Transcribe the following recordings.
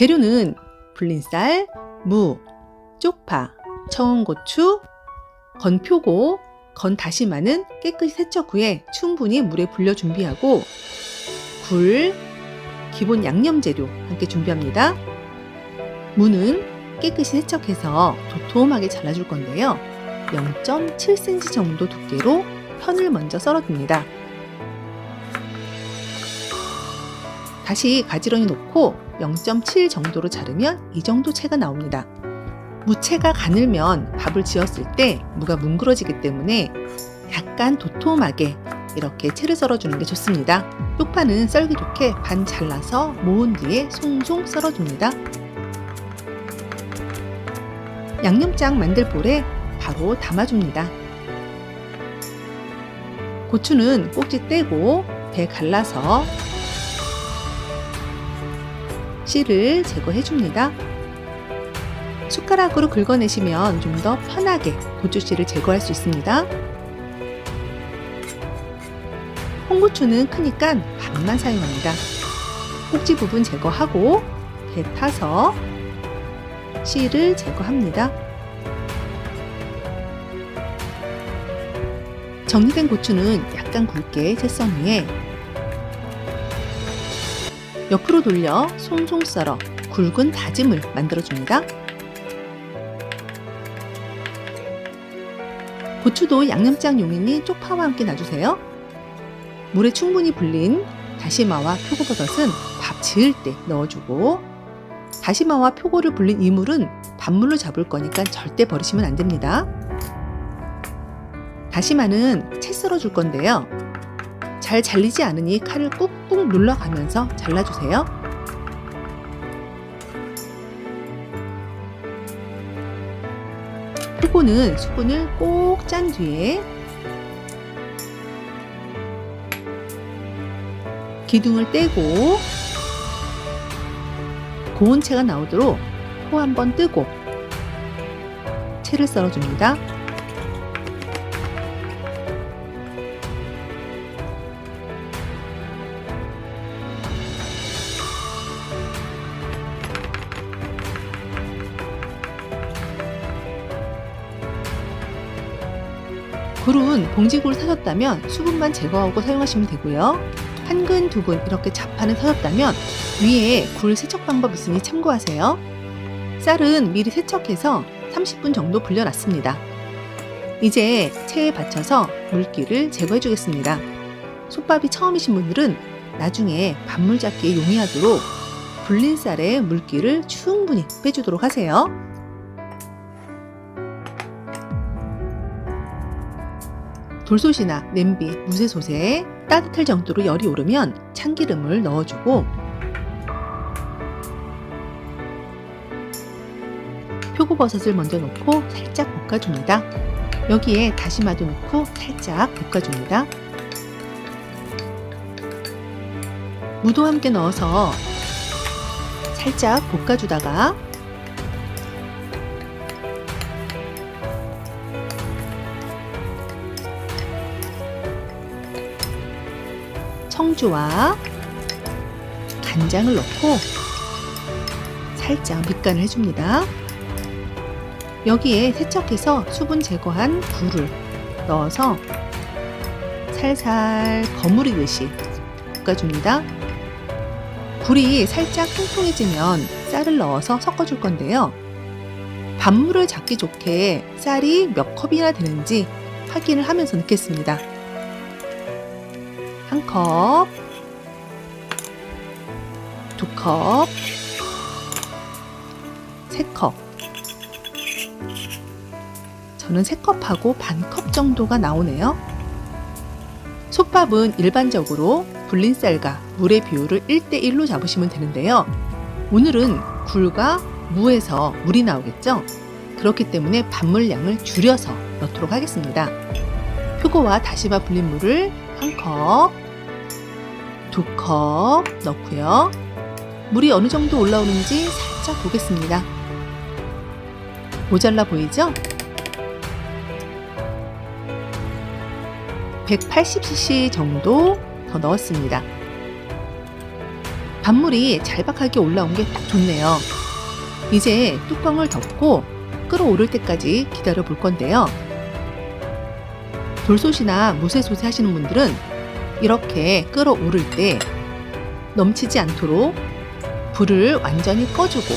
재료는 불린 쌀, 무, 쪽파, 청고추, 건표고, 건다시마는 깨끗이 세척 후에 충분히 물에 불려 준비하고 굴, 기본 양념 재료 함께 준비합니다. 무는 깨끗이 세척해서 도톰하게 잘라줄 건데요. 0.7cm 정도 두께로 편을 먼저 썰어줍니다. 다시 가지런히 놓고 0.7 정도로 자르면 이 정도 채가 나옵니다. 무채가 가늘면 밥을 지었을 때 무가 뭉그러지기 때문에 약간 도톰하게 이렇게 채를 썰어주는 게 좋습니다. 쪽파는 썰기 좋게 반 잘라서 모은 뒤에 송송 썰어줍니다. 양념장 만들 볼에 바로 담아줍니다. 고추는 꼭지 떼고 배 갈라서 씨를 제거해 줍니다. 숟가락으로 긁어내시면 좀 더 편하게 고추씨를 제거할 수 있습니다. 홍고추는 크니까 반만 사용합니다. 꼭지 부분 제거하고 배 타서 씨를 제거합니다. 정리된 고추는 약간 굵게 채썬 후에 옆으로 돌려 송송 썰어 굵은 다짐을 만들어줍니다. 고추도 양념장 용이니 쪽파와 함께 놔주세요. 물에 충분히 불린 다시마와 표고버섯은 밥 지을 때 넣어주고 다시마와 표고를 불린 이물은 밥물로 잡을 거니까 절대 버리시면 안 됩니다. 다시마는 채 썰어 줄 건데요. 잘 잘리지 않으니 칼을 꾹꾹 눌러가면서 잘라주세요. 표고는 수분을 꼭 짠 뒤에 기둥을 떼고 고운 채가 나오도록 코 한번 뜨고 채를 썰어줍니다. 굴은 봉지굴 사셨다면 수분만 제거하고 사용하시면 되고요. 한 근, 두 근 이렇게 자판을 사셨다면 위에 굴 세척 방법 있으니 참고하세요. 쌀은 미리 세척해서 30분 정도 불려놨습니다. 이제 체에 받쳐서 물기를 제거해 주겠습니다. 솥밥이 처음이신 분들은 나중에 밥물 잡기에 용이하도록 불린 쌀에 물기를 충분히 빼주도록 하세요. 돌솥이나 냄비, 무쇠솥에 따뜻할 정도로 열이 오르면 참기름을 넣어주고 표고버섯을 먼저 넣고 살짝 볶아줍니다. 여기에 다시마도 넣고 살짝 볶아줍니다. 무도 함께 넣어서 살짝 볶아주다가 청주와 간장을 넣고 살짝 밑간을 해줍니다. 여기에 세척해서 수분 제거한 굴을 넣어서 살살 버무리듯이 볶아줍니다. 굴이 살짝 통통해지면 쌀을 넣어서 섞어줄 건데요. 밥물을 잡기 좋게 쌀이 몇 컵이나 되는지 확인을 하면서 넣겠습니다. 한 컵, 두 컵, 세 컵. 저는 세 컵하고 반 컵 정도가 나오네요. 솥밥은 일반적으로 불린 쌀과 물의 비율을 1대1로 잡으시면 되는데요. 오늘은 굴과 무에서 물이 나오겠죠? 그렇기 때문에 밥물 양을 줄여서 넣도록 하겠습니다. 표고와 다시마 불린 물을 한 컵, 두 컵 넣고요. 물이 어느 정도 올라오는지 살짝 보겠습니다. 모자라 보이죠? 180cc 정도 더 넣었습니다. 밥물이 잘박하게 올라온 게 딱 좋네요. 이제 뚜껑을 덮고 끓어오를 때까지 기다려 볼 건데요. 돌솥이나 무쇠솥에 하시는 분들은 이렇게 끓어오를 때 넘치지 않도록 불을 완전히 꺼주고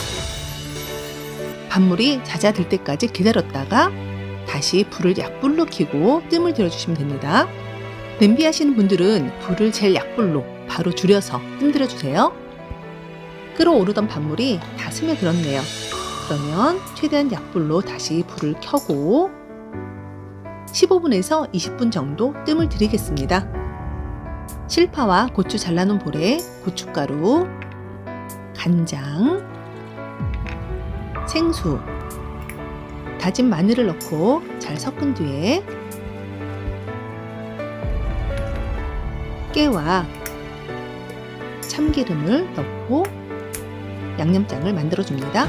밥물이 잦아들 때까지 기다렸다가 다시 불을 약불로 켜고 뜸을 들여주시면 됩니다. 냄비 하시는 분들은 불을 제일 약불로 바로 줄여서 뜸 들여주세요. 끓어오르던 밥물이 다 스며들었네요. 그러면 최대한 약불로 다시 불을 켜고 15분에서 20분 정도 뜸을 들이겠습니다. 실파와 고추 잘라놓은 볼에 고춧가루, 간장, 생수, 다진 마늘을 넣고 잘 섞은 뒤에 깨와 참기름을 넣고 양념장을 만들어 줍니다.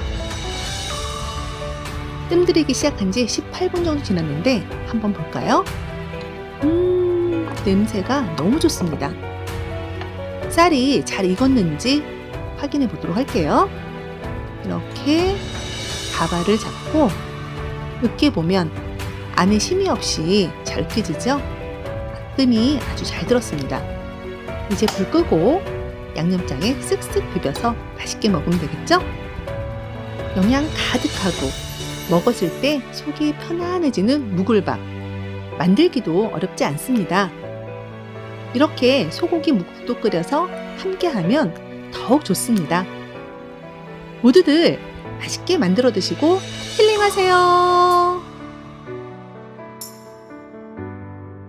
뜸 들이기 시작한 지 18분 정도 지났는데 한번 볼까요? 음, 냄새가 너무 좋습니다. 쌀이 잘 익었는지 확인해 보도록 할게요. 이렇게 가발을 잡고 으깨 보면 안에 심이 없이 잘 으깨지죠? 뜸이 아주 잘 들었습니다. 이제 불 끄고 양념장에 쓱쓱 비벼서 맛있게 먹으면 되겠죠? 영양 가득하고 먹었을 때 속이 편안해지는 묵을밥. 만들기도 어렵지 않습니다. 이렇게 소고기 묵국도 끓여서 함께 하면 더욱 좋습니다. 모두들 맛있게 만들어 드시고 힐링하세요.